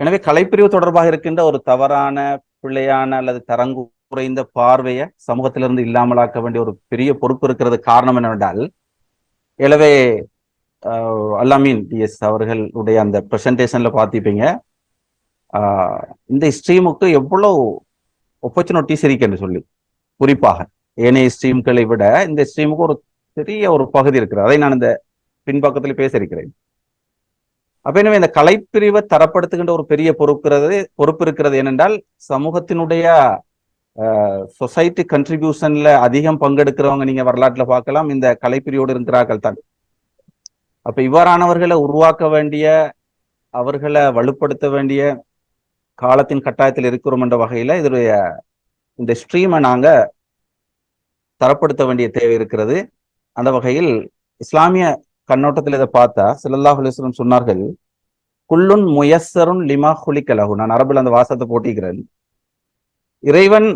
எனவே கலைப்பிரிவு தொடர்பாக இருக்கின்ற ஒரு தவறான பிள்ளையான அல்லது தரங்கு குறைந்த பார்வையை சமூகத்திலிருந்து இல்லாமலாக்க வேண்டிய ஒரு பெரிய பொறுப்பு இருக்கிறது காரணம் என்னவென்றால் எனவே அல்லாமீன் டிஎஸ் அவர்களுடைய அந்த ப்ரெசன்டேஷன்ல பார்த்திப்பீங்க இந்த ஸ்ட்ரீமுக்கு எவ்வளவு ஒப்பர்ச்சுனிட்டிஸ் இருக்குன்னு சொல்லி. குறிப்பாக ஏனைய ஸ்ட்ரீம்களை விட இந்த ஸ்ட்ரீமுக்கு ஒரு பெரிய ஒரு பகுதி இருக்கிறது. அதை நான் இந்த பின்பக்கத்தில் பேச இருக்கிறேன். அப்ப எனவே இந்த கலைப்பிரிவை தரப்படுத்துகின்ற ஒரு பெரிய பொறுப்புறது பொறுப்பு இருக்கிறது ஏனென்றால் சமூகத்தினுடைய சொசைட்டி கண்ட்ரிபியூஷன்ல அதிகம் பங்கெடுக்கிறவங்க நீங்க வரலாற்றுல பார்க்கலாம் இந்த கலைப்பிரிவோடு இருக்கிறார்கள் தான். அப்ப இவ்வாறானவர்களை உருவாக்க வேண்டிய அவர்களை வலுப்படுத்த வேண்டிய காலத்தின் கட்டாயத்தில் இருக்கிறோம் என்ற வகையில இதனுடைய இந்த ஸ்ட்ரீமை நாங்க தரப்படுத்த வேண்டிய தேவை இருக்கிறது. அந்த வகையில் இஸ்லாமிய கண்ணோட்டத்தில் இதை பார்த்தா சிலல்லாஹ் அலிஸ்லம் சொன்னார்கள் குல்லுன் முயஸ்ஸருன் லிமா ஹுலிக்கலகு நான் அரபில் அந்த வாசத்தை போட்டிக்கிறேன் இறைவன்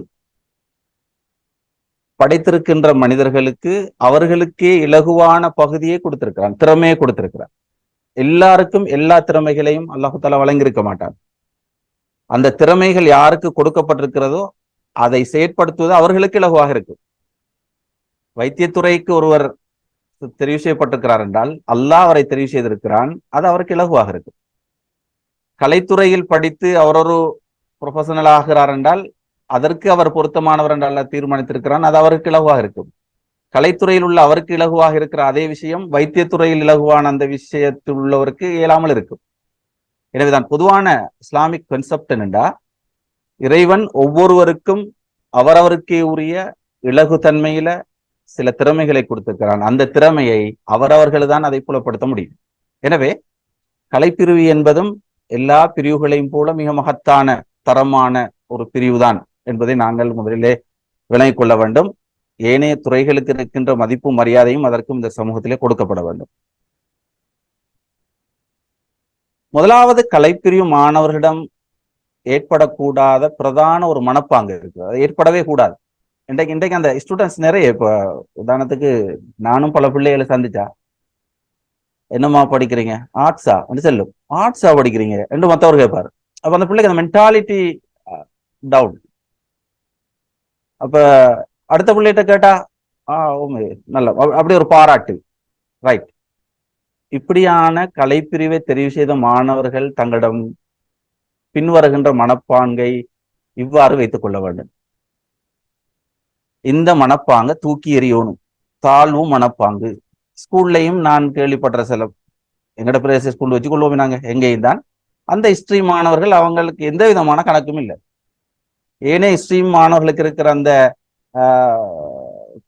படைத்திருக்கின்ற மனிதர்களுக்கு அவர்களுக்கே இலகுவான பகுதியை கொடுத்திருக்கிறான் திறமையை கொடுத்திருக்கிறான். எல்லாருக்கும் எல்லா திறமைகளையும் அல்லாஹு வழங்கியிருக்க மாட்டான். அந்த திறமைகள் யாருக்கு கொடுக்கப்பட்டிருக்கிறதோ அதை செயற்படுத்துவது அவர்களுக்கு இலகுவாக இருக்கு வைத்தியத்துறைக்கு ஒருவர் தெரிவு செய்யப்பட்டிருக்கிறார் என்றால் அல்லாஹ் அவரை தெரிவு செய்திருக்கிறான். அது அவருக்கு இலகுவாக இருக்கு கலைத்துறையில் படித்து அவர் ஒரு ப்ரொஃபஷனல் ஆகிறார் என்றால் அதற்கு அவர் பொருத்தமானவர் என்றால் தீர்மானித்திருக்கிறான். அது அவருக்கு இலகுவாக இருக்கும். கலைத்துறையில் உள்ள அவருக்கு இலகுவாக இருக்கிற அதே விஷயம் வைத்தியத்துறையில் இலகுவான அந்த விஷயத்தில் உள்ளவருக்கு இயலாமல் இருக்கும். எனவேதான் பொதுவான இஸ்லாமிக் கன்செப்ட் என்னென்றா இறைவன் ஒவ்வொருவருக்கும் அவரவருக்கே உரிய இலகு தன்மையில சில திறமைகளை கொடுத்திருக்கிறான். அந்த திறமையை அவரவர்கள் தான் அதை புலப்படுத்த முடியும். எனவே கலைப்பிரிவு என்பதும் எல்லா பிரிவுகளையும் போல மிக மகத்தான தரமான ஒரு பிரிவுதான் என்பதை நாங்கள் முதலிலே விளங்கிக் கொள்ள வேண்டும். ஏனைய துறைகளுக்கு இருக்கின்ற மதிப்பும் மரியாதையும் அதற்கும் இந்த சமூகத்திலே கொடுக்கப்பட வேண்டும். முதலாவது கலைப்பிரிவு மாணவர்களிடம் ஏற்படக்கூடாத பிரதான ஒரு மனப்பாங்கு இருக்கு அது ஏற்படவே கூடாது. இன்றைக்கு இன்றைக்கு அந்த ஸ்டூடெண்ட்ஸ் நிறைய இப்போ உதாரணத்துக்கு நானும் பல பிள்ளைகளை சந்திச்சா. என்னம்மா படிக்கிறீங்க? ஆர்ட்ஸா என்று செல்லும் ஆர்ட்ஸா படிக்கிறீங்க? என்று மற்றவர் கேட்பார் அப்ப அந்த பிள்ளைக்கு அந்த மென்டாலிட்டி டவுன் அப்ப அடுத்த பிள்ளைகிட்ட கேட்டா ஆ ஓமே நல்ல அப்படி ஒரு பாராட்டு. ரைட் இப்படியான கலைப்பிரிவை தெரிவு செய்த மாணவர்கள் தங்களிடம் பின்வருகின்ற மனப்பான்கை இவ்வாறு வைத்துக் கொள்ள வேண்டும். இந்த மனப்பாங்க தூக்கி எறியணும் தாழ்வும் மனப்பாங்கு. ஸ்கூல்லையும் நான் கேள்விப்படுற சில எங்கட பிரதேச ஸ்கூல் வச்சு கொள்வோம் நாங்க. எங்கேயும் தான். அந்த ஹிஸ்டரி மாணவர்கள் அவங்களுக்கு எந்த விதமான கணக்கும் இல்லை. ஏனே ஹிஸ்டரி மாணவர்களுக்கு இருக்கிற அந்த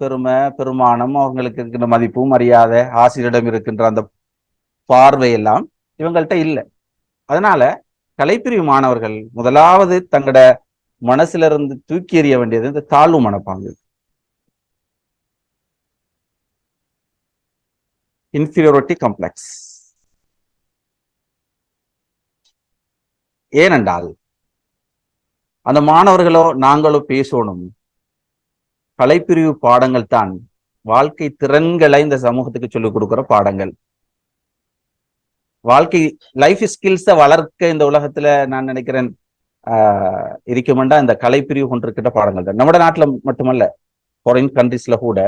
பெருமை பெருமானம் அவங்களுக்கு இருக்கின்ற மதிப்பு மரியாதை ஆசிரியரிடம் இருக்கின்ற அந்த பார்வையெல்லாம் இவங்கள்ட்ட இல்லை. அதனால கலைப்பிரிவு மாணவர்கள் முதலாவது தங்களோட மனசுல இருந்து தூக்கி எறிய வேண்டியது இந்த தாழ்வு மனப்பாங்கு. இன்ஃபீரியோரிட்டி காம்ப்ளெக்ஸ் ஏனென்றால் அந்த மாணவர்களோ நாங்களோ பேசணும். கலைப்பிரிவு பாடங்கள் தான் வாழ்க்கை திறன்களை இந்த சமூகத்துக்கு சொல்லிக் கொடுக்கிற பாடங்கள். வாழ்க்கை லைஃப் ஸ்கில்ஸை வளர்க்க இந்த உலகத்துல நான் நினைக்கிறேன் ஆஹ் இருக்குமெண்டா இந்த கலைப்பிரிவு கொண்டிருக்கிற பாடங்கள் தான். நம்ம நாட்டில் மட்டுமல்ல ஃபாரின் கண்ட்ரிஸ்ல கூட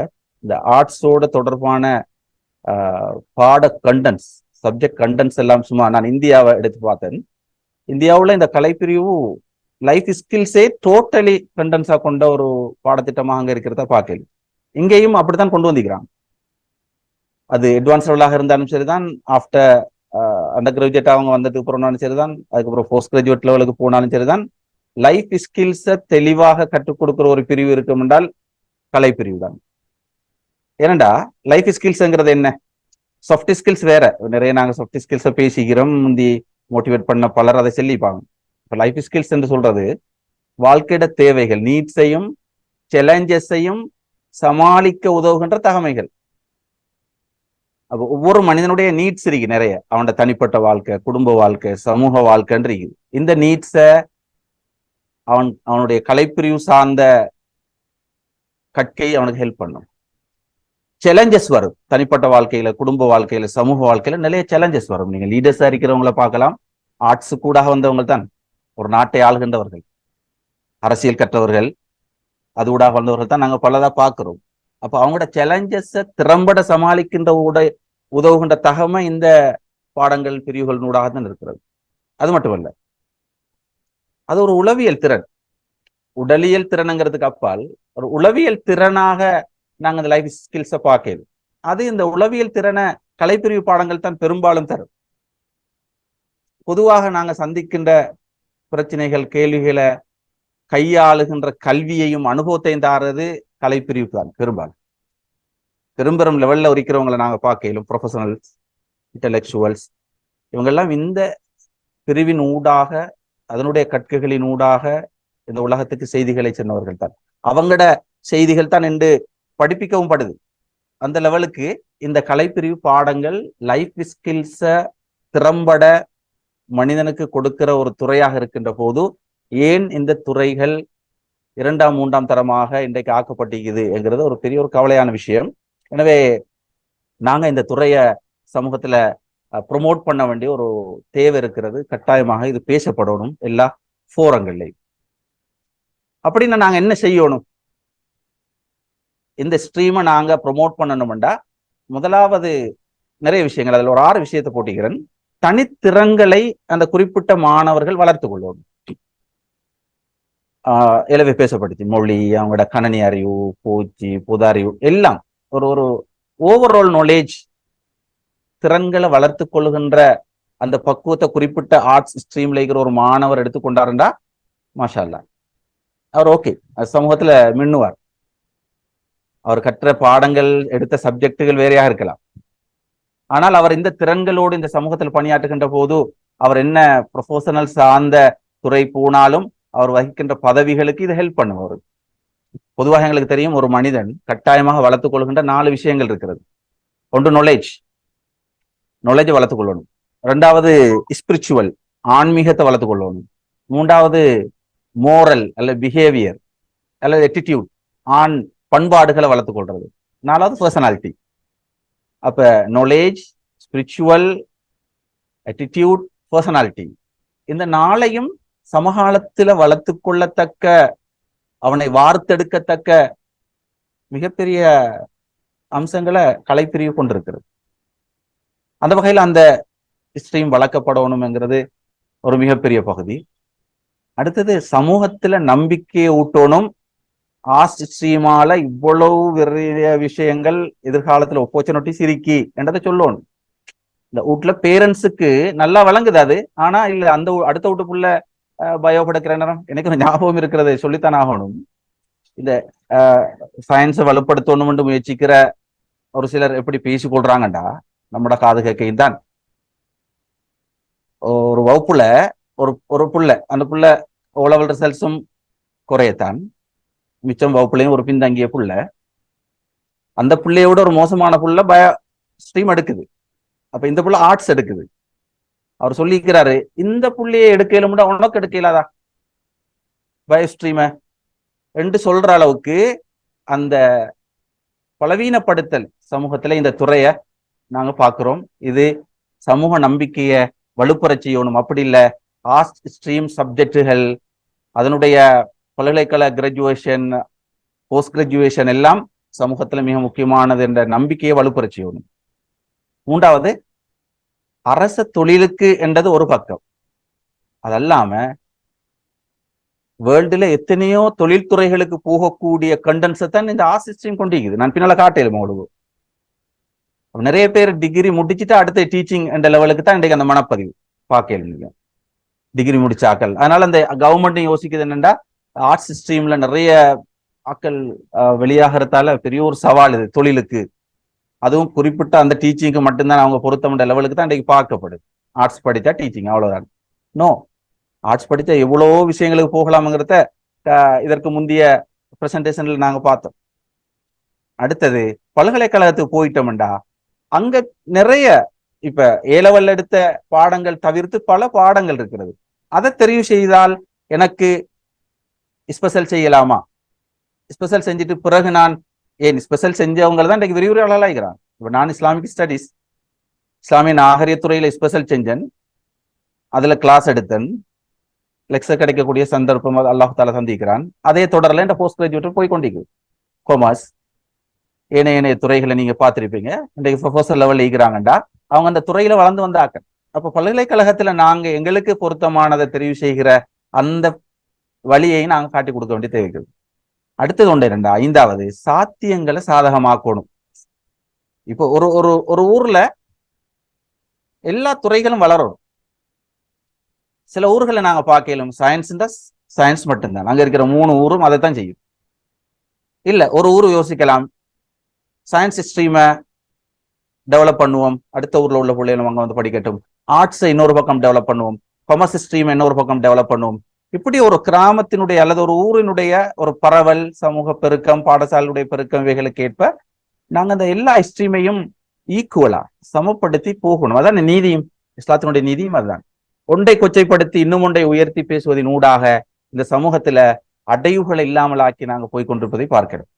இந்த ஆர்ட்ஸோட தொடர்பான பாட கண்டன்ஸ் சப்ஜெக்ட் கண்டன்ஸ் எல்லாம் சும்மா நான் இந்தியாவை எடுத்து பார்த்தேன். இந்தியாவில் இந்த கலைப்பிரிவு லைஃப் ஸ்கில்ஸே டோட்டலி கண்டன்ஸா கொண்ட ஒரு பாடத்திட்டமாக அங்க இருக்கிறத பார்க்கல இங்கேயும் அப்படித்தான் கொண்டு வந்திருக்கிறாங்க. அது அட்வான்ஸ் லெவலாக இருந்தாலும் சரிதான் ஆஃப்டர் அண்டர் கிராஜுவேட் அவங்க வந்ததுக்கு அப்புறம் சரிதான் அதுக்கப்புறம் போஸ்ட் கிராஜுவேட் லெவலுக்கு போனாலும் சரிதான் லைஃப் ஸ்கில்ஸை தெளிவாக கற்றுக் கொடுக்குற ஒரு பிரிவு இருக்கும் என்றால் கலைப்பிரிவு தான் ஏனண்டா லைஃப் ஸ்கில்ஸ்ங்கிறது என்ன? சாஃப்ட் ஸ்கில்ஸ் வேற. நிறைய நாங்கள் சாஃப்ட் ஸ்கில்ஸை பேசிக்கிறோம் முந்தி மோட்டிவேட் பண்ண பலர் அதை சொல்லிப்பாங்க. இப்போ லைஃப் ஸ்கில்ஸ் என்று சொல்றது வாழ்க்கையிட தேவைகள் நீட்ஸையும் சேலஞ்சஸையும் சமாளிக்க உதவுகின்ற தகமைகள். அப்போ ஒவ்வொரு மனிதனுடைய நீட்ஸ் இருக்கு நிறைய. அவனோட தனிப்பட்ட வாழ்க்கை குடும்ப வாழ்க்கை சமூக வாழ்க்கைன்னு இருக்குது. இந்த நீட்ஸை அவன் அவனுடைய கலைப்பிரிவு சார்ந்த கற்கை அவனுக்கு ஹெல்ப் பண்ணும். சேலஞ்சஸ் வரும். தனிப்பட்ட வாழ்க்கையில குடும்ப வாழ்க்கையில சமூக வாழ்க்கையில நிறைய சேலஞ்சஸ் வரும். நீங்க லீடர்ஸா இருக்கிறவங்களை பார்க்கலாம். ஆர்ட்ஸ் கூடாக வந்தவங்க தான். ஒரு நாட்டை ஆளுகின்றவர்கள். அரசியல் கற்றவர்கள் அது ஊடாக வந்தவர்கள் தான் நாங்க பலதா பார்க்கிறோம். அப்ப அவங்களோட சேலஞ்சஸ திறம்பட சமாளிக்கின்ற உட உதவுகின்ற தகமை இந்த பாடங்கள் பிரிவுகள் ஊடாக தான் இருக்கிறது. அது மட்டுமல்ல அது ஒரு உளவியல் திறன். உடலியல் திறனுங்கிறதுக்கு அப்பால் ஒரு உளவியல் திறனாக நாங்க அந்த லைஃப் ஸ்கில்ஸை பார்க்கணும் அது இந்த உளவியல் திறனை கலைப்பிரிவு பாடங்கள் தான் பெரும்பாலும் தரும். பொதுவாக நாங்க சந்திக்கின்ற பிரச்சனைகள் கேள்விகளை கையாளுகின்ற கல்வியையும் அனுபவத்தையும் தாரது கலைப்பிரிவு தான் பெரும்பாலும். பெரும்பெரும் லெவல்ல இருக்கிறவங்களை நாங்க பார்க்கலும் ப்ரொஃபஷனல்ஸ் இன்டலெக்சுவல்ஸ் இவங்கெல்லாம் இந்த பிரிவின் ஊடாக அதனுடைய கற்கைகளின் ஊடாக இந்த உலகத்துக்கு செய்திகளை சென்றவர்கள் தான். அவங்களோட செய்திகள் தான் என்று படிப்பிக்கவும் படுது. அந்த லெவலுக்கு இந்த கலைப்பிரிவு பாடங்கள் லைஃப் ஸ்கில்ஸ திறம்பட மனிதனுக்கு கொடுக்கிற ஒரு துறையாக இருக்கின்ற போது ஏன் இந்த துறைகள் இரண்டாம் மூன்றாம் தரமாக இன்றைக்கு ஆக்கப்பட்டிருக்குது என்கிறது ஒரு பெரிய ஒரு கவலையான விஷயம். எனவே நாங்க இந்த துறையை சமூகத்துல ப்ரொமோட் பண்ண வேண்டிய ஒரு தேவை இருக்கிறது. கட்டாயமாக இது பேசப்படணும் எல்லா ஃபோரங்கள்லையும் அப்படின்னா நாங்க என்ன செய்யணும்? இந்த ஸ்ட்ரீமை நாங்க ப்ரொமோட் பண்ணணும்டா முதலாவது நிறைய விஷயங்கள் அதில் ஒரு ஆறு விஷயத்தை போட்டிக்கிறேன். தனித்திறங்களை அந்த குறிப்பிட்ட மாணவர்கள் வளர்த்து கொள்ளணும் ஆஹ் பேசப்படுத்தி மொழி அவங்களோட கணனி அறிவு பூச்சி புதறிவு அறிவு எல்லாம் ஒரு ஒரு ஓவரால் நாலேஜ் திறன்களை வளர்த்து கொள்கின்ற அந்த பக்குவத்தை குறிப்பிட்ட ஆர்ட்ஸ் ஸ்ட்ரீம்ல இருக்கிற ஒரு மாணவர் எடுத்துக்கொண்டாருண்டா மாஷா அல்லா அவர் ஓகே சமூகத்துல மின்னுவார். அவர் கற்ற பாடங்கள் எடுத்த சப்ஜெக்டுகள் வேறையாக இருக்கலாம். ஆனால் அவர் இந்த திறன்களோடு இந்த சமூகத்தில் பணியாற்றுகின்ற போது அவர் என்ன ப்ரொஃபஷனல் சார்ந்த துறை போனாலும் அவர் வகிக்கின்ற பதவிகளுக்கு இது ஹெல்ப் பண்ணுவார் பொதுவாக எங்களுக்கு தெரியும் ஒரு மனிதன் கட்டாயமாக வளர்த்துக் கொள்கின்ற நாலு விஷயங்கள் இருக்கிறது. ஒன்று நாலேஜ் நாலேஜை வளர்த்துக் கொள்ளணும். ரெண்டாவது ஸ்பிரிச்சுவல் ஆன்மீகத்தை வளர்த்துக் கொள்ளணும். மூன்றாவது மோரல் அல்ல பிஹேவியர் அல்லது எட்டிடியூட் ஆண் பண்பாடுகளை வளர்த்துக்கொள்றது நாலாவது பர்சனாலிட்டி அப்ப நாலேஜ் ஸ்பிரிச்சுவல் அட்டிடியூட் பர்சனாலிட்டி இந்த நாளையும் சமகாலத்தில் வளர்த்து கொள்ளத்தக்க அவனை வார்த்தெடுக்கத்தக்க மிகப்பெரிய அம்சங்களை கலைப்பிரிவு கொண்டிருக்கிறது. அந்த வகையில் அந்த ஸ்ட்ரீம் வளர்க்கப்படணுங்கிறது ஒரு மிகப்பெரிய பகுதி. அடுத்தது சமூகத்துல நம்பிக்கையை ஊட்டணும் ஆஸ்ட் ஸ்ட்ரீமால இவ்வளவு வெறிய விஷயங்கள் எதிர்காலத்துல ஆப்பர்ச்சுனிட்டிஸ் இருக்கி என்றதை சொல்லணும் இந்த வீட்டுல பேரண்ட்ஸுக்கு நல்லா வழங்குது அது. ஆனா இல்ல அந்த அடுத்த வீட்டுக்குள்ள பயோ நேரம் எனக்கு ஒரு ஞாபகம் இருக்கிறது சொல்லித்தான் ஆகணும். இந்த சயின்ஸை வலுப்படுத்தணும்னு முயற்சிக்கிற ஒரு சிலர் எப்படி பேசி கொள்றாங்கண்டா நம்மட காது கேக்கையும் தான். ஒரு வகுப்புல ஒரு ஒரு புள்ள அந்த புள்ள ஓலவல் ரிசல்ட்ஸும் குறையத்தான். மிச்சம் வகுப்புலையும் ஒரு பின்தங்கிய புள்ள. அந்த பிள்ளையோட ஒரு மோசமான புள்ள பய ஸ்ட்ரீம் எடுக்குது. அப்ப இந்த புள்ள ஆர்ட்ஸ் எடுக்குது. அவர் சொல்லிக்கிறாரு இந்த புள்ளையை எடுக்கல முடியும் உனக்கு எடுக்கலாதா பயோ ஸ்ட்ரீம என்று சொல்ற அளவுக்கு அந்த பலவீனப்படுத்தல் சமூகத்துல இந்த துறைய நாங்க பாக்குறோம். இது சமூக நம்பிக்கைய வலுப்புற செய்யணும். அப்படி இல்ல ஆஸ்ட் ஸ்ட்ரீம் சப்ஜெக்டுகள் அதனுடைய பல்கலைக்கழக கிராஜுவேஷன் போஸ்ட் கிராஜுவேஷன் எல்லாம் சமூகத்துல மிக முக்கியமானது என்ற நம்பிக்கையை வலுப்புற செய்யணும். மூன்றாவது அரச தொழிலுக்கு என்றது ஒரு பக்கம். அதல்லாம வேர்ல்டுல எத்தனையோ தொழில்துறைகளுக்கு போகக்கூடிய கண்டன்ஸை தான் இந்த ஆசிஸ்டையும் கொண்டிருக்குது நான் பின்னால காட்டையில் உங்களுக்கு நிறைய பேர் டிகிரி முடிச்சுட்டு அடுத்த டீச்சிங் என்ற லெவலுக்கு தான் இன்றைக்கு அந்த மனப்பதிவு. பார்க்க டிகிரி முடிச்சாக்கள். அதனால அந்த கவர்மெண்ட் யோசிக்குது என்னன்னா ஆர்ட்ஸ் ஸ்ட்ரீம்ல நிறைய ஆக்கள் வெளியாகிறதால பெரிய ஒரு சவால் இது தொழிலுக்கு. அதுவும் குறிப்பிட்ட அந்த டீச்சிங்க்கு மட்டும்தான் அவங்க பொருத்தமன்ற லெவலுக்கு தான் இன்றைக்கு பார்க்கப்படுது. ஆர்ட்ஸ் படித்தா டீச்சிங் அவ்வளோதான் நோ ஆர்ட்ஸ் படித்தா எவ்வளோ விஷயங்களுக்கு போகலாம்ங்கிறத இதற்கு முந்தைய ப்ரெசன்டேஷனில் நாங்க பார்த்தோம். அடுத்தது பல்கலைக்கழகத்துக்கு போயிட்டோம்டா. அங்க நிறைய இப்ப ஏ லெவல் எடுத்த பாடங்கள் தவிர்த்து பல பாடங்கள் இருக்கிறது. அதை தெரிவு செய்தால் எனக்கு ஸ்பெஷல் செய்யலாமா? ஸ்பெஷல் செஞ்சுட்டு பிறகு நான் ஏன் ஸ்பெஷல் செஞ்சவங்க தான் இன்றைக்கு விரிவுரையாளர்களாகிறான். இப்போ நான் இஸ்லாமிக் ஸ்டடீஸ் இஸ்லாமிய நாகரிகத்துறையில ஸ்பெஷல் செஞ்சேன். அதுல கிளாஸ் எடுத்தேன். லெக்சர் கிடைக்கக்கூடிய சந்தர்ப்பம் அல்லாஹு அல்லாஹ் தாலா சந்திக்கிறான் அதே தொடரில் இந்த போஸ்ட் கிராஜுவேட் போய் கொண்டிருக்கு கொமர்ஸ் ஏனைய ஏனைய துறைகளை நீங்க பார்த்துருப்பீங்க. இன்றைக்கு ப்ரொஃபஸர் லெவலில் இருக்கிறாங்கண்டா. அவங்க அந்த துறையில வளர்ந்து வந்தாக்க அப்போ பல்கலைக்கழகத்தில் நாங்க எங்களுக்கு பொருத்தமானதை தெரிவு செய்கிற அந்த வழியை நாங்க காட்டி கொடுக்க வேண்டிய தேவைகள். அடுத்தது ஒன்று ரெண்டா ஐந்தாவது சாத்தியங்களை சாதகமாக்கணும். இப்போ ஒரு ஒரு ஒரு ஊர்ல எல்லா துறைகளும் வளரும் சில ஊர்களை நாங்க பார்க்கலும் சயின்ஸ் சயின்ஸ் மட்டும்தான். அங்க இருக்கிற மூணு ஊரும் அதை தான் செய்யும். இல்ல ஒரு ஊர் யோசிக்கலாம். சயின்ஸ் ஸ்ட்ரீமை டெவலப் பண்ணுவோம். அடுத்த ஊர்ல உள்ள பிள்ளைகளும் அங்க வந்து படிக்கட்டும். ஆர்ட்ஸை இன்னொரு பக்கம் டெவலப் பண்ணுவோம். கொமர்ஸ் ஸ்ட்ரீம் இன்னொரு பக்கம் டெவலப் பண்ணுவோம். இப்படி ஒரு கிராமத்தினுடைய அல்லது ஒரு ஊரினுடைய ஒரு பரவல் சமூக பெருக்கம் பாடசாலையுடைய பெருக்கம் இவைகளுக்கு ஏற்ப நாங்க அந்த எல்லா ஸ்ட்ரீமையும் ஈக்குவலா சமப்படுத்தி போகணும். அதான் நீதியும் இஸ்லாத்தினுடைய நீதியும் அதுதான். ஒன்றை கொச்சைப்படுத்தி இன்னும் ஒன்றை உயர்த்தி பேசுவதின் ஊடாக இந்த சமூகத்துல அடைவுகளை இல்லாமல் ஆக்கி நாங்க போய் கொண்டிருப்பதை பார்க்கிறோம்.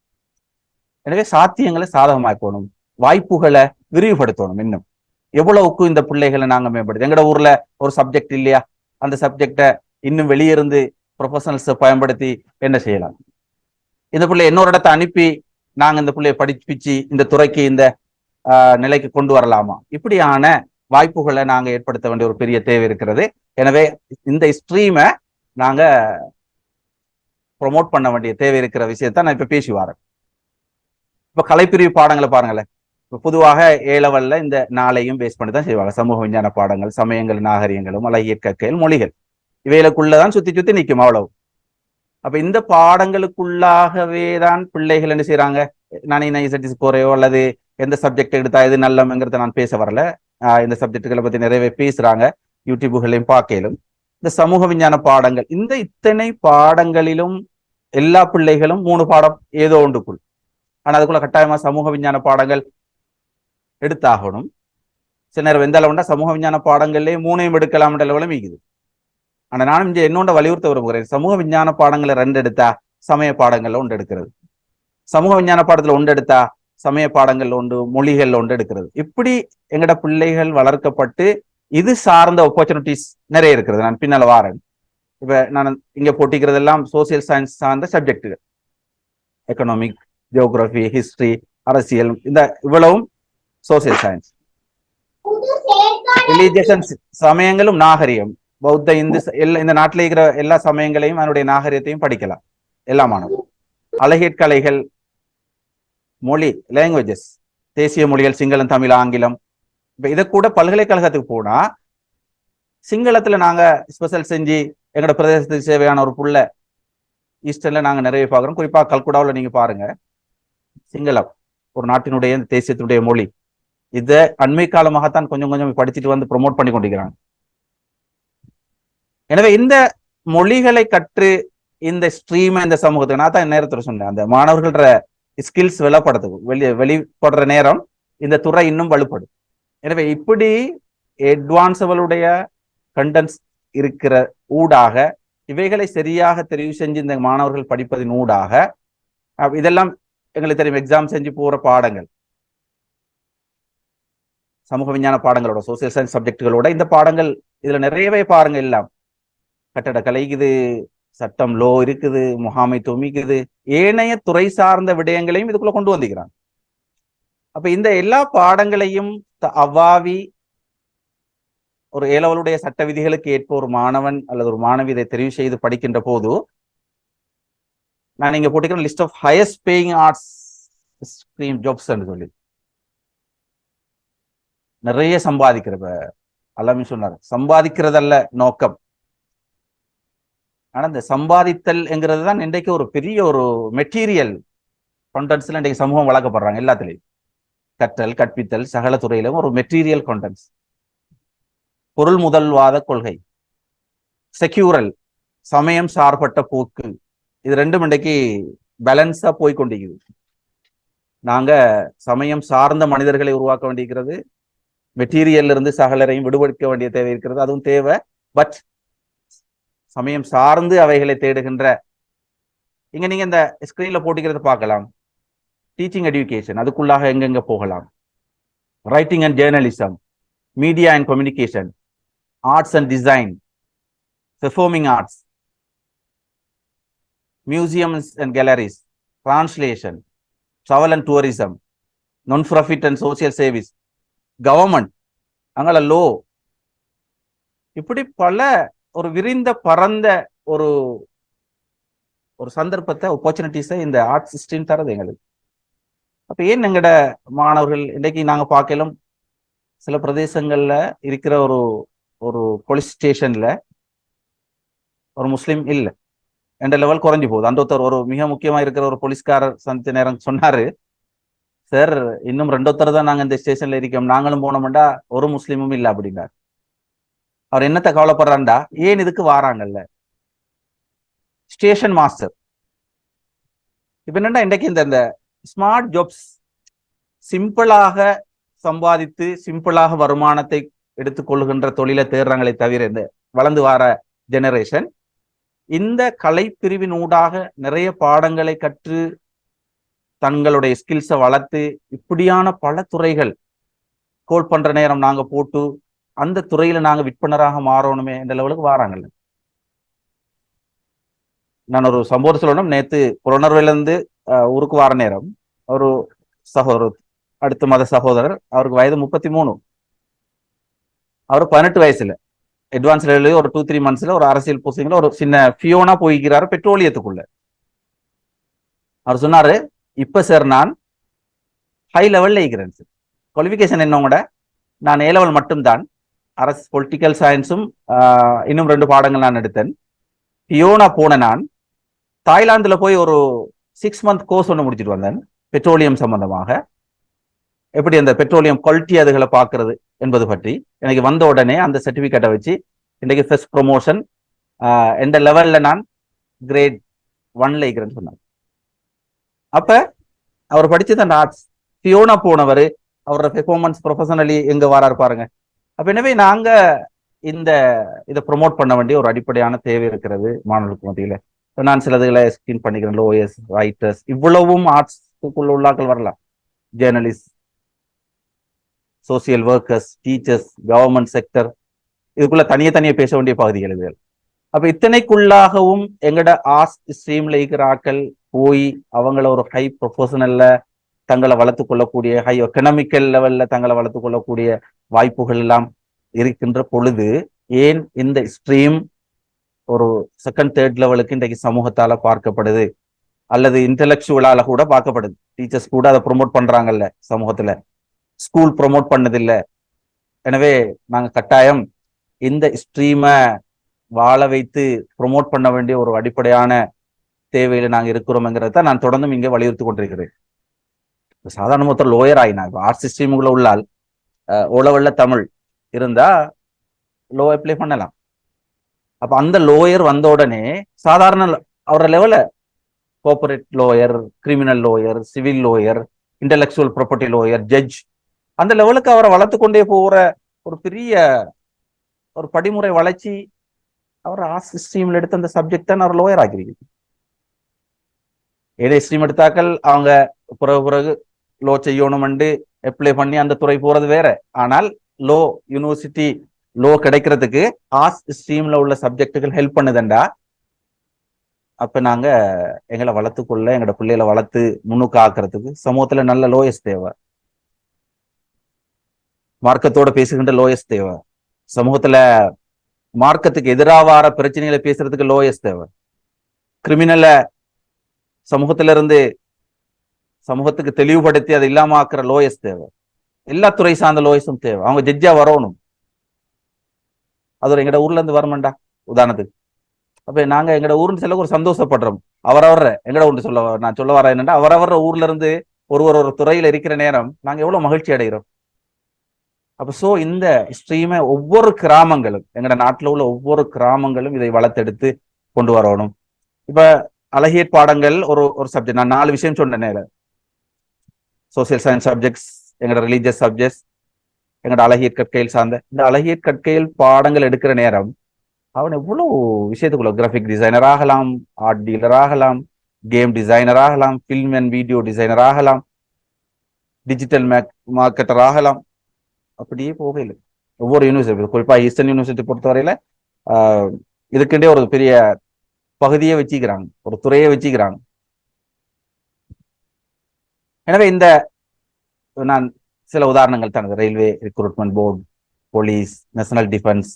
எனவே சாத்தியங்களை சாதகமாக்கணும் வாய்ப்புகளை விரிவுபடுத்தணும் இன்னும். எவ்வளவுக்கு இந்த பிள்ளைகளை நாங்க மேம்படுத்தி எங்களோட ஊர்ல ஒரு சப்ஜெக்ட் இல்லையா? அந்த சப்ஜெக்டை இன்னும் வெளியிருந்து ப்ரொஃபஷனல்ஸை பயன்படுத்தி என்ன செய்யலாம்? இந்த பிள்ளை இன்னொரு இடத்த அனுப்பி நாங்க இந்த பிள்ளைய படிப்பிச்சு இந்த துறைக்கு இந்த நிலைக்கு கொண்டு வரலாமா? இப்படியான வாய்ப்புகளை நாங்க ஏற்படுத்த வேண்டிய ஒரு பெரிய தேவை இருக்கிறது. எனவே இந்த ஸ்ட்ரீமை நாங்க ப்ரொமோட் பண்ண வேண்டிய தேவை இருக்கிற விஷயத்த நான் இப்ப பேசி வரேன். இப்ப கலைப்பிரிவு பாடங்களை பாருங்களேன். இப்போ பொதுவாக ஏ லெவல்ல இந்த நாளையும் பேஸ் பண்ணி தான் செய்வாங்க. சமூக விஞ்ஞான பாடங்கள் சமயங்கள் நாகரிகங்களும் அழகிய கற்கைகள் மொழிகள். இவைகளுக்குள்ளதான் சுத்தி சுத்தி நிற்கும் அவ்வளவு. அப்ப இந்த பாடங்களுக்குள்ளாகவே தான் பிள்ளைகள் என்ன செய்யறாங்க நான் இசட்டிஸ் போறையோ அல்லது எந்த சப்ஜெக்ட் எடுத்தா எது நல்லம்ங்கிறத நான் பேச வரல. இந்த சப்ஜெக்டுகளை பத்தி நிறையவே பேசுறாங்க. யூடியூபுகளையும் பார்க்கலும் இந்த சமூக விஞ்ஞான பாடங்கள் இந்த இத்தனை பாடங்களிலும் எல்லா பிள்ளைகளும் மூணு பாடம் ஏதோ ஒன்றுக்குள். ஆனா அதுக்குள்ள கட்டாயமா சமூக விஞ்ஞான பாடங்கள் எடுத்தாகணும். சில நேரம் எந்த அளவுண்டா சமூக விஞ்ஞான பாடங்கள்லேயே மூணையும் எடுக்கலாம் அளவுல மீக்குது ஆனா நானும் இங்க என்னோட வலியுறுத்த விரும்புகிறேன். சமூக விஞ்ஞான பாடங்களை ரெண்டு எடுத்தா சமய பாடங்கள்ல ஒன்று எடுக்கிறது. சமூக விஞ்ஞான பாடத்துல ஒன்று எடுத்தா சமய பாடங்கள் ஒன்று மொழிகள் ஒன்று எடுக்கிறது. இப்படி எங்கட பிள்ளைகள் வளர்க்கப்பட்டு இது சார்ந்த ஆப்பர்ச்சுனிட்டிஸ் நிறைய இருக்கிறது நான் பின்னால வாரேன். இப்ப நான் இங்க போட்டிக்கிறது எல்லாம் சோசியல் சயின்ஸ் சார்ந்த சப்ஜெக்டுகள் எக்கனாமிக் ஜியோகிராபி ஹிஸ்டரி அரசியல் இந்த இவ்வளவும் சோசியல் சயின்ஸ் ரிலீஜியஸ் சமயங்களும் நாகரிகம். பௌத்த இந்து எல்லா இந்த நாட்டில் இருக்கிற எல்லா சமயங்களையும் அதனுடைய நாகரிகத்தையும் படிக்கலாம். எல்லா மாணவர்கள் அழகியற்கலைகள் மொழி லாங்குவேஜஸ் தேசிய மொழிகள் சிங்களம் தமிழ் ஆங்கிலம். இப்போ இதை கூட பல்கலைக்கழகத்துக்கு போனா சிங்களத்துல நாங்க ஸ்பெஷல் செஞ்சு எங்களோட பிரதேசத்துக்கு சேவையான ஒரு புள்ள ஈஸ்டர்ல நாங்க நிறைய பார்க்குறோம் குறிப்பா கல்குடாவில் நீங்க பாருங்க. சிங்களம் ஒரு நாட்டினுடைய தேசியத்தினுடைய மொழி. இதை அண்மை காலமாகத்தான் கொஞ்சம் கொஞ்சம் படிச்சுட்டு வந்து ப்ரொமோட் பண்ணி கொண்டிருக்கிறாங்க. எனவே இந்த மொழிகளை கற்று இந்த ஸ்ட்ரீம் இந்த சமூகத்துக்கு நான் தான் நேரத்தில் சொன்னேன் அந்த மாணவர்கள ஸ்கில்ஸ் வெளிப்படுறதுக்கு வெளி வெளிப்படுற நேரம் இந்த துறை இன்னும் வலுப்படும். எனவே இப்படி அட்வான்ஸவளுடைய கண்டன்ஸ் இருக்கிற ஊடாக இவைகளை சரியாக தெரிவு செஞ்சு இந்த மாணவர்கள் படிப்பதின் ஊடாக இதெல்லாம் எங்களுக்கு தெரியும் எக்ஸாம் செஞ்சு போற பாடங்கள். சமூக விஞ்ஞான பாடங்களோட சோசியல் சயின்ஸ் சப்ஜெக்டுகளோட இந்த பாடங்கள் இதுல நிறையவே பாருங்க எல்லாம். கட்டட இது சட்டம் லோ இருக்குது முகாமை துமிக்குது ஏனைய துறை சார்ந்த விடயங்களையும் இதுக்குள்ள கொண்டு வந்திருக்கிறாங்க. அப்ப இந்த எல்லா பாடங்களையும் அவ்வாவி ஒரு ஏலவலுடைய சட்ட விதிகளுக்கு ஏற்ப ஒரு மாணவன் அல்லது ஒரு மாணவி இதை தெரிவு செய்து படிக்கின்ற போது நான் இங்க போட்டிருக்கிற list of highest paying arts stream jobs சொல்லி. நிறைய சம்பாதிக்கிற எல்லாமே சொன்னார் சம்பாதிக்கிறதல்ல நோக்கம். ஆனால் இந்த சம்பாதித்தல் என்கிறது தான் இன்றைக்கு ஒரு பெரிய ஒரு மெட்டீரியல் கண்டென்ட்ஸில் இன்றைக்கு சமூகம் வழங்கப்படுறாங்க எல்லாத்துலேயும். கற்றல் கற்பித்தல் சகல துறையிலும் ஒரு மெட்டீரியல் கண்டென்ட்ஸ் பொருள் முதல்வாத கொள்கை. செக்யூரல் சமயம் சார்பட்ட போக்கு. இது ரெண்டும் இன்றைக்கு பேலன்ஸா போய் கொண்டிருக்குது. நாங்க சமயம் சார்ந்த மனிதர்களை உருவாக்க வேண்டியிருக்கிறது. மெட்டீரியல் இருந்து சகலரையும் விடுபடுக்க வேண்டிய தேவை இருக்கிறது. அதுவும் தேவை. பட் சமயம் சார்ந்து அவைகளை தேடுகின்ற. இங்க நீங்க இந்த ஸ்கிரீன்ல போட்டிக்கிறத பார்க்கலாம். டீச்சிங் எஜுகேஷன் அதுக்குள்ளாக எங்கெங்க போகலாம்? Writing and journalism media and communication arts and design performing arts museums and galleries translation travel and tourism non profit and social service government அங்கே லோ இப்படி பல ஒரு விரிந்த பரந்த ஒரு ஒரு சந்தர்ப்பத்தை ஆப்பர்ச்சுனிட்டிஸை இந்த ஆர்ட் சிஸ்டம் தரது எங்களுக்கு. அப்ப ஏன் எங்கட மாணவர்கள் இன்றைக்கு நாங்க பார்க்கலாம் சில பிரதேசங்கள்ல இருக்கிற ஒரு ஒரு போலீஸ் ஸ்டேஷன்ல ஒரு முஸ்லீம் இல்லை. என்ற லெவல் குறைஞ்சு போகுது. அந்த ஒருத்தர் ஒரு மிக முக்கியமா இருக்கிற ஒரு போலீஸ்காரர் சந்தித்த நேரம் சொன்னாரு. சார் இன்னும் ரெண்டொத்தர் தான் நாங்க இந்த ஸ்டேஷன்ல இருக்கோம். நாங்களும் போனோம்டா ஒரு முஸ்லீமும் இல்லை அப்படின்னார். அவர் என்னத்தை கவலைப்படுறாண்டா ஏன் இதுக்கு வாராங்கல்ல? ஸ்டேஷன் மாஸ்டர் இப்ப என்னன்னா இன்றைக்கு இந்த இந்த ஸ்மார்ட் ஜாப்ஸ் சிம்பிளாக சம்பாதித்து சிம்பிளாக வருமானத்தை எடுத்துக்கொள்கின்ற தொழிலை தேடுறாங்களே தவிர இந்த வளர்ந்து வர ஜெனரேஷன் இந்த கலை பிரிவினூடாக நிறைய பாடங்களை கற்று தங்களுடைய ஸ்கில்ஸை வளர்த்து இப்படியான பல துறைகள் கோல் பண்ற நேரம் நாங்க போட்டு அந்த துறையில நாங்க விற்பனராக மாறணுமே என்ற லெவலுக்கு வாராங்கல்ல நான் ஒரு சம்பவம் சொல்லணும். நேத்து புலனர்வையில இருந்து ஊருக்கு வார நேரம் ஒரு சகோதரர் அடுத்த மத சகோதரர் அவருக்கு வயது முப்பத்தி மூணு அவர் பதினெட்டு வயசுல. அட்வான்ஸ்ல லெவலில் ஒரு டூ த்ரீ மந்த்ஸ்ல ஒரு அரசியல் போஸ்டிங்ல ஒரு சின்ன ஃபியோனா போய்க்கிறாரு பெட்ரோலியத்துக்குள்ள. அவர் சொன்னாரு இப்ப சார் நான் ஹை லெவல்ல இருக்கிறேன் சார் குவாலிஃபிகேஷன் என்ன நான் ஏ லெவல் மட்டும்தான். அரசு பொலிட்டிக்கல் சயின்ஸும் இன்னும் ரெண்டு பாடங்கள் நான் எடுத்தேன். பியோனா போன நான். தாய்லாந்தில் போய் ஒரு சிக்ஸ் மந்த் கோர்ஸ் ஒன்று முடிச்சுட்டு வந்தேன் பெட்ரோலியம் சம்பந்தமாக. எப்படி அந்த பெட்ரோலியம் குவாலிட்டி அதுகளை பார்க்கறது என்பது பற்றி. எனக்கு வந்த உடனே அந்த சர்டிஃபிகேட்டை வச்சு இன்றைக்கு ஃபர்ஸ்ட் ப்ரொமோஷன் எந்த லெவலில் நான் கிரேட் ஒன்ல இருக்கிறேன்னு சொன்னார் அப்போ அவர் படித்தது அந்த ஆர்ட்ஸ் பியோனா போனவர் அவரோட பெர்ஃபார்மன்ஸ் ப்ரொஃபஷனலி எங்கே வாராரு பாருங்க. அப்ப எனவே நாங்க இந்த இதை ப்ரொமோட் பண்ண வேண்டிய ஒரு அடிப்படையான தேவை இருக்கிறது மாணவர்களுக்கு மத்தியில. நான் சிலதுகளை ஸ்கிரீன் பண்ணிக்கிறேன் லோயர்ஸ் ரைட்டர்ஸ் இவ்வளவும் ஆர்ட்ஸ்க்குள்ள உள்ளாக்கள் வரலாம். Journalist social workers teachers government sector இதுக்குள்ள தனியே தனியே பேச வேண்டிய பகுதிகள் இதுகள். அப்ப இத்தனைக்குள்ளாகவும் எங்கட ஆர்ட்ஸ் ஸ்ட்ரீம்ல இருக்கிற ஆக்கள் போய் அவங்கள ஒரு ஹை ப்ரொஃபஷனல்ல தங்களை வளர்த்து கொள்ளக்கூடிய ஹை எக்கனாமிக்கல் லெவல்ல தங்களை வளர்த்து கொள்ளக்கூடிய வாய்ப்புகள் எல்லாம் இருக்கின்ற பொழுது ஏன் இந்த ஸ்ட்ரீம் ஒரு செகண்ட் தேர்ட் லெவலுக்கு இன்றைக்கு சமூகத்தால பார்க்கப்படுது? அல்லது இன்டலெக்சுவலால கூட பார்க்கப்படுது. டீச்சர்ஸ் கூட அதை ப்ரொமோட் பண்றாங்கல்ல சமூகத்துல. ஸ்கூல் ப்ரொமோட் பண்ணதில்லை. எனவே நாங்க கட்டாயம் இந்த ஸ்ட்ரீமை வாழ வைத்து ப்ரொமோட் பண்ண வேண்டிய ஒரு அடிப்படையான தேவையில நாங்க இருக்கிறோம்ங்கிறத நான் தொடர்ந்தும் இங்கே வலியுறுத்தி கொண்டிருக்கிறேன். சாதாரண மொத்தம் லோயர் ஆயினா இப்போ ஆர்ட்ஸ் ஸ்ட்ரீமுக்குள்ள உள்ளால் உழவல்ல தமிழ் இருந்தா லோ அப்ளை பண்ணலாம். அப்ப அந்த லோயர் வந்த உடனே சாதாரண அவரோட லெவல corporate lawyer criminal lawyer civil lawyer intellectual property lawyer judge அந்த லெவலுக்கு அவரை வளர்த்து கொண்டே போகிற ஒரு பெரிய ஒரு படிமுறை வளர்ச்சி அவர் ஆர்ட்ஸ் ஸ்ட்ரீம்ல எடுத்த அந்த சப்ஜெக்ட் தான் அவர் லோயர் ஆகிறீங்க ஏதே ஸ்ட்ரீம் எடுத்தாக்கள் அவங்க பிறகு பிறகு லோ செய்யணும்னு அப்ளை பண்ணி அந்த துறை போறது வேற. ஆனால் லோ யூனிவர்சிட்டி லோ கிடைக்கிறதுக்கு ஆர்ட்ஸ் ஸ்ட்ரீம்ல உள்ள சப்ஜெக்டுகள் ஹெல்ப் பண்ணுதுண்டா? அப்ப நாங்க எங்களை வளர்த்துக்கொள்ள எங்களோட பிள்ளைகளை வளர்த்து முன்னுக்கு ஆக்குறதுக்கு சமூகத்துல நல்ல லோயஸ் தேவை. மார்க்கத்தோட பேசுகின்ற லோயஸ் தேவை. சமூகத்துல மார்க்கத்துக்கு எதிராவார பிரச்சனைகளை பேசுறதுக்கு லோயஸ் தேவை. கிரிமினல சமூகத்துல இருந்து சமூகத்துக்கு தெளிவுபடுத்தி அதை இல்லாம ஆக்குற லோயஸ் தேவை. எல்லா துறை சார்ந்த லோயஸும் தேவை. அவங்க ஜட்ஜா வரணும். அது ஒரு எங்கட ஊர்ல இருந்து வரமாண்டா உதாரணத்துக்கு. அப்ப நாங்க எங்கட ஊர்னு சொல்ல ஒரு சந்தோஷப்படுறோம். அவரவர எங்கட ஒன்று சொல்ல நான் சொல்ல வர என்னன்னா அவரவர ஊர்ல இருந்து ஒரு ஒரு துறையில இருக்கிற நேரம் நாங்க எவ்வளவு மகிழ்ச்சி அடைகிறோம் அப்ப சோ இந்த ஸ்ட்ரீமை ஒவ்வொரு கிராமங்களும் எங்கட நாட்டுல உள்ள ஒவ்வொரு கிராமங்களும் இதை வளர்த்தெடுத்து கொண்டு வரணும். இப்ப அழகிய பாடங்கள் ஒரு ஒரு சப்ஜெக்ட் நான் நாலு விஷயம் சொன்னேன் சோசியல் சயின்ஸ் சப்ஜெக்ட்ஸ் எங்களோட ரிலீஜியஸ் சப்ஜெக்ட்ஸ் எங்களோட அழகியற் கற்கையில் சார்ந்த இந்த அழகியற் கற்கையில் பாடங்கள் எடுக்கிற நேரம் அவன் எவ்வளோ விஷயத்துக்குள்ள கிராஃபிக் டிசைனர் ஆகலாம் ஆர்ட் டீலர் ஆகலாம் கேம் டிசைனர் ஆகலாம் ஃபில்ம் அண்ட் வீடியோ டிசைனர் ஆகலாம் டிஜிட்டல் மார்க்கெட்டர் ஆகலாம். அப்படியே போகல ஒவ்வொரு யூனிவர்சிட்டி குறிப்பா ஈஸ்டர்ன் யூனிவர்சிட்டி பொறுத்தவரையில் இதுக்குண்டே ஒரு பெரிய பகுதியை வச்சுக்கிறாங்க ஒரு துறையை வச்சுக்கிறாங்க. எனவே இந்த நான் சில உதாரணங்கள் தனது railway recruitment board police national defence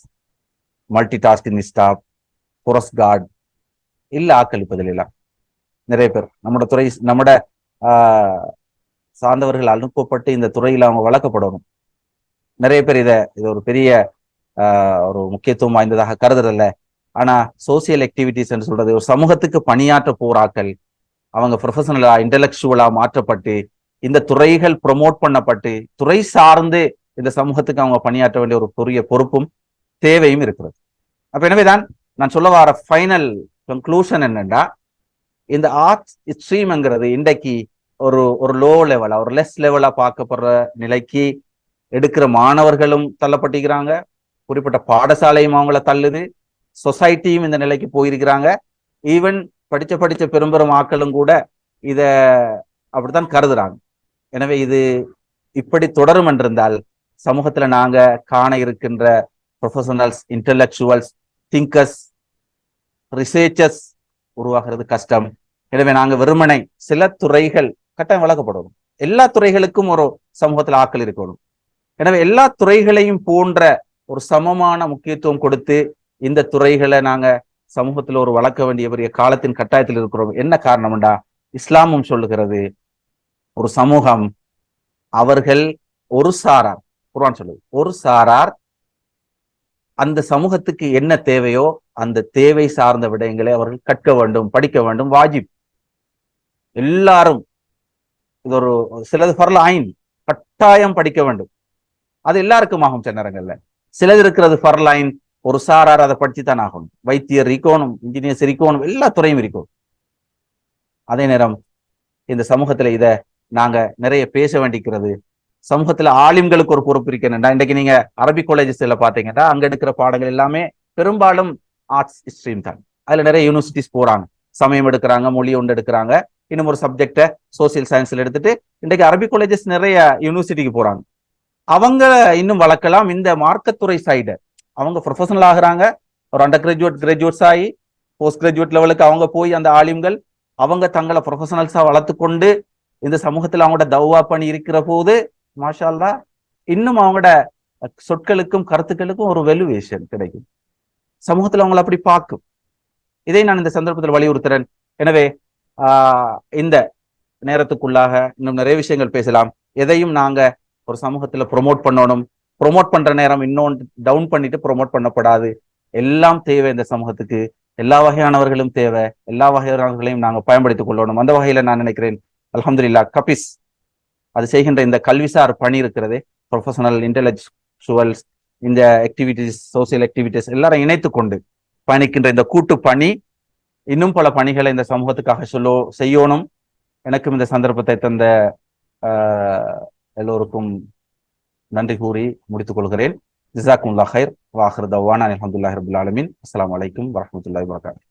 multi tasking staff புரஸ் guard இல்லை ஆக்களிப்பதில் எல்லாம் நிறைய பேர். நம்மட துறை நம்மட சார்ந்தவர்கள் அனுப்பப்பட்டு இந்த துறையில் அவங்க வளர்க்கப்படணும். நிறைய பேர் இதை இது ஒரு பெரிய ஒரு முக்கியத்துவம் வாய்ந்ததாக கருதுறதில்ல. ஆனா சோசியல் ஆக்டிவிட்டிஸ் என்று சொல்றது ஒரு சமூகத்துக்கு பணியாற்ற போராக்கள் அவங்க ப்ரொஃபஷனலா இன்டெலெக்சுவலா மாற்றப்பட்டு இந்த துறைகள் ப்ரொமோட் பண்ணப்பட்டு துறை சார்ந்து இந்த சமூகத்துக்கு அவங்க பணியாற்ற வேண்டிய ஒரு பெரிய பொறுப்பும் தேவையும் இருக்கிறது. அப்ப எனவேதான் நான் சொல்ல வர ஃபைனல் கன்க்ளூஷன் என்னன்னா இந்த ஆர்ட் ஸ்ட்ரீம்ங்கிறது இன்றைக்கு ஒரு ஒரு லோ லெவலா ஒரு லெஸ் லெவலா பார்க்கப்படுற நிலைக்கு எடுக்கிற மாணவர்களும் தள்ளப்பட்டிருக்கிறாங்க. குறிப்பிட்ட பாடசாலையும் அவங்கள தள்ளுது. சொசைட்டியும் இந்த நிலைக்கு போயிருக்கிறாங்க. ஈவன் படிச்ச படிச்ச பெரும்பெரும் ஆக்களும் கூட இத அப்படித்தான் கருதுறாங்க. எனவே இது இப்படி தொடரும் என்றிருந்தால் சமூகத்துல நாங்க காண இருக்கின்ற ப்ரொஃபஷனல்ஸ் இன்டலெக்சுவல்ஸ் திங்கர்ஸ் ரிசர்ச்சர்ஸ் உருவாகிறது கஷ்டம். எனவே நாங்க வெறுமனை சில துறைகள் கட்டாயம் வழங்கப்படணும் எல்லா துறைகளுக்கும் ஒரு சமூகத்துல ஆக்கள் இருக்கணும். எனவே எல்லா துறைகளையும் போன்ற ஒரு சமமான முக்கியத்துவம் கொடுத்து இந்த துறைகளை நாங்க சமூகத்துல ஒரு வளர்க்க வேண்டிய பெரிய காலத்தின் கட்டாயத்தில் இருக்கிறோம். என்ன காரணம்டா? இஸ்லாமும் சொல்லுகிறது ஒரு சமூகம் அவர்கள் ஒரு சாரார் குர்ஆன் சொல்லுது ஒரு சாரார் அந்த சமூகத்துக்கு என்ன தேவையோ அந்த தேவை சார்ந்த விடயங்களை அவர்கள் கற்க வேண்டும் படிக்க வேண்டும் வாஜிப். எல்லாரும் இது ஒரு சிலது ஃபர்ல ஐன் கட்டாயம் படிக்க வேண்டும். அது எல்லாருக்கும் ஆகும் சில நேரங்கள்ல. சிலது இருக்கிறது ஃபர்லைன் ஒரு சாரார் அதை படிச்சுத்தான் ஆகணும். வைத்தியர் இருக்கணும் இன்ஜினியர்ஸ் இருக்கணும் எல்லா துறையும் இருக்கும் அதே நேரம் இந்த சமூகத்துல இத நாங்க நிறைய பேச வேண்டிக்கிறது. சமூகத்துல ஆலிம்களுக்கு ஒரு பொறுப்பு இருக்கணும்டா இன்றைக்கு நீங்க அரபிக் காலேஜஸ்ல பாத்தீங்கன்னா அங்க எடுக்கிற பாடங்கள் எல்லாமே பெரும்பாலும் ஆர்ட்ஸ் ஸ்ட்ரீம் தான். அதுல நிறைய யூனிவர்சிட்டிஸ் போறாங்க. சமயம் எடுக்கிறாங்க மொழி ஒன்று எடுக்கிறாங்க. இன்னும் ஒரு சப்ஜெக்ட சோசியல் சயின்ஸ்ல எடுத்துட்டு இன்றைக்கு அரபிக் காலேஜஸ் நிறைய யூனிவர்சிட்டிக்கு போறாங்க. அவங்க இன்னும் வளர்க்கலாம். இந்த மார்க்கத்துறை சைடு அவங்க ப்ரொஃபஷனல் ஆகுறாங்க. ஒரு அண்டர் கிராஜுவேட் கிராஜுவேட்ஸ் ஆகி போஸ்ட் கிராஜுவேட் லெவலுக்கு அவங்க போய் அந்த ஆலிம்கள் அவங்க தங்களை ப்ரொஃபஷனல்ஸா வளர்த்து கொண்டு இந்த சமூகத்தில் அவங்களோட தவ்வா பண்ணி இருக்கிற போது மாஷால்லா இன்னும் அவங்களோட சொற்களுக்கும் கருத்துக்களுக்கும் ஒரு வெலுவேஷன் கிடைக்கும். சமூகத்துல அவங்களை அப்படி பார்க்கும். இதை நான் இந்த சந்தர்ப்பத்தில் வலியுறுத்துறேன். எனவே ஆஹ் இந்த நேரத்துக்குள்ளாக இன்னும் நிறைய விஷயங்கள் பேசலாம். எதையும் நாங்க ஒரு சமூகத்துல ப்ரொமோட் பண்ணணும். ப்ரொமோட் பண்ற நேரம் இன்னொன்று டவுன் பண்ணிட்டு ப்ரொமோட் பண்ணப்படாது. எல்லாம் தேவை இந்த சமூகத்துக்கு. எல்லா வகையானவர்களும் தேவை. எல்லா வகையானவர்களையும் நாங்க பயன்படுத்திக் கொள்ளணும். அந்த வகையில நான் நினைக்கிறேன் அல்ஹம்துலில்லாஹ் கபிஸ் அது செய்கின்ற இந்த கல்விசார் பணி இருக்கிறது. ப்ரொஃபஷனல் இன்டெலெக்சுவல்ஸ் இந்த ஆக்டிவிட்டிஸ் சோசியல் ஆக்டிவிட்டிஸ் எல்லாரும் இணைத்து கொண்டு பயணிக்கின்ற இந்த கூட்டு பணி இன்னும் பல பணிகளை இந்த சமூகத்துக்காக சொல்லோ செய்யணும். எனக்கும் இந்த சந்தர்ப்பத்தை தந்த ஆஹ், எல்லோருக்கும் நன்றி கூறி முடித்துக் கொள்கிறேன். ஜிசாக்குல்லா ஹைர் வாஹர் தவான் அலமதுல்லாஹி ரபுல் ஆலமின். அஸ்லாம் அலைக்கும் வரஹ்மத்துல்லாஹி வபரகாத்துஹு